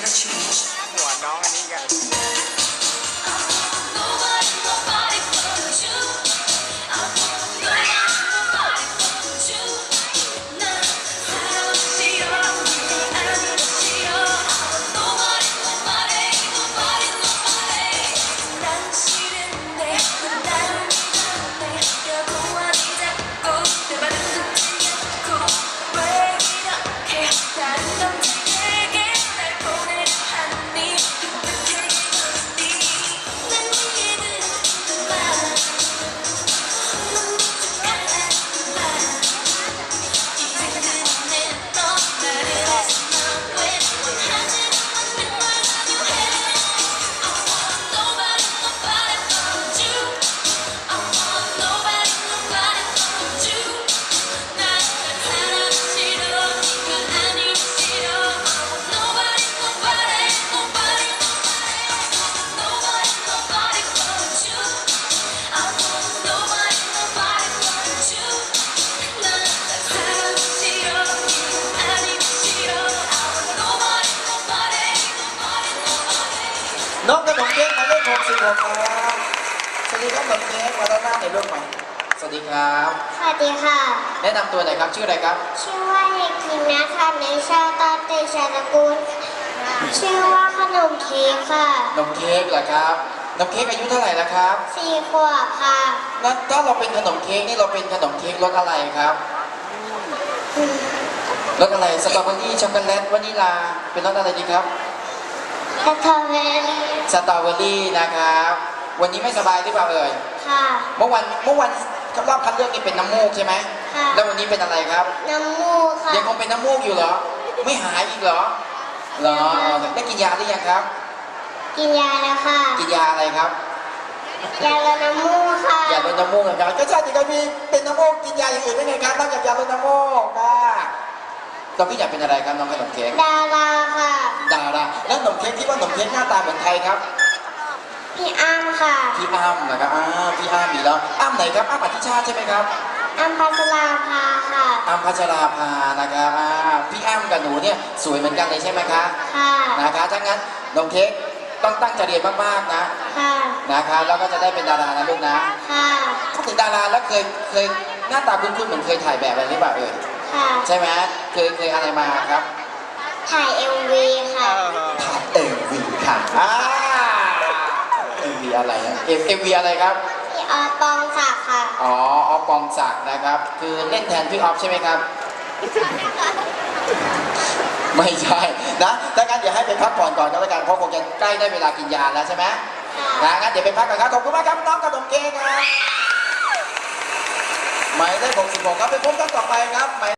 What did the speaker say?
หวานน้องอันนี้กัน น้องขนมเค้กหมายเลขหกสิบหกครับสวัสดีครับขนมเค้กมาด้านหน้าในอยลูกมาสวัสดีครับ สวัสดีค่ะ แนะนำตัวหน่อยครับ ชื่ออะไรครับ ชื่อว่าเด็กหญิงนะคะในชาตาเตชะตระกูล ชื่อว่าขนมเค้กค่ะ ขนมเค้กเหรอครับ ขนมเค้กอายุเท่าไหร่แล้วครับสี่ขวบค่ะแล้วถ้าเราเป็นขนมเค้กนี่เราเป็นขนมเค้กรสอะไรครับรสอะไร สตรอเบอรี่ ช็อกโกแลต วานิลา เป็นรสอะไรดีครับ สตรอเบอรี่สตรอเบอรี่นะครับ วันนี้ไม่สบายหรือเปล่าเอ่ยค่ะ เมื่อวันเมื่อวันรอบคัดเลือกนี่เป็นน้ำมูกใช่ไหมค่ะ แล้ววันนี้เป็นอะไรครับ น้ำมูกค่ะ ยังคงเป็นน้ำมูกอยู่เหรอ ไม่หายอีกเหรอเหรอเออได้กินยาหรือยังครับ กินยาแล้วค่ะ กินยาอะไรครับ ยาลดน้ำมูกค่ะ ยาลดน้ำมูกนะครับก็ใช่ที่เขามีเป็นน้ำมูกกินยาอย่างอื่นได้ไงครับนอกจากยาลดน้ำมูกนะตอนพี่อยากเป็นอะไรครับน้องขนมเค้กดารา ว่าขนมเค้กหน้าตาเหมือนใครครับ พี่อ้ำค่ะ พี่อ้ำนะครับอ่าพี่อ้ำมีแล้วอ้ำไหนครับอ้ำอธิชาติใช่ไหมครับอ้ำพัชราภาค่ะอ้ำพัชราภานะครับอ่าพี่อ้ำกับหนูเนี่ยสวยเหมือนกันเลยใช่ไหมคะค่ะนะคะถ้างั้นขนมเค้กต้องตั้งใจเรียนมากๆนะค่ะนะคะแล้วก็จะได้เป็นดารานะลูกนะค่ะพูดถึงดาราแล้วเคยเคยหน้าตาคุ้นๆเหมือนเคยถ่ายแบบอะไรหรือเปล่าเอ่ยค่ะใช่ไหมเคยเคยอะไรมาครับถ่ายเอ็มวีค่ะถ่ายเอ็มวี ค่ะอ่าเอ็มวีอะไรนะเอ็มเอ็มวีอะไรครับ พี่ออสปองศักดิ์ค่ะอ๋อออฟปองศักดิ์นะครับ คือเล่นแทนพี่ออฟใช่ไหมครับ ไม่ใช่นะถ้างั้นเดี๋ยวให้ไปพักผ่อนก่อนก็แล้วกันเพราะคงจะใกล้ได้เวลากินยาแล้วใช่ไหมค่ะนะงั้นเดี๋ยวไปพักกันครับขอบคุณมากครับน้องขนมเค้กครับหมายเลข66ครับไปพบกันต่อไปครับหมาย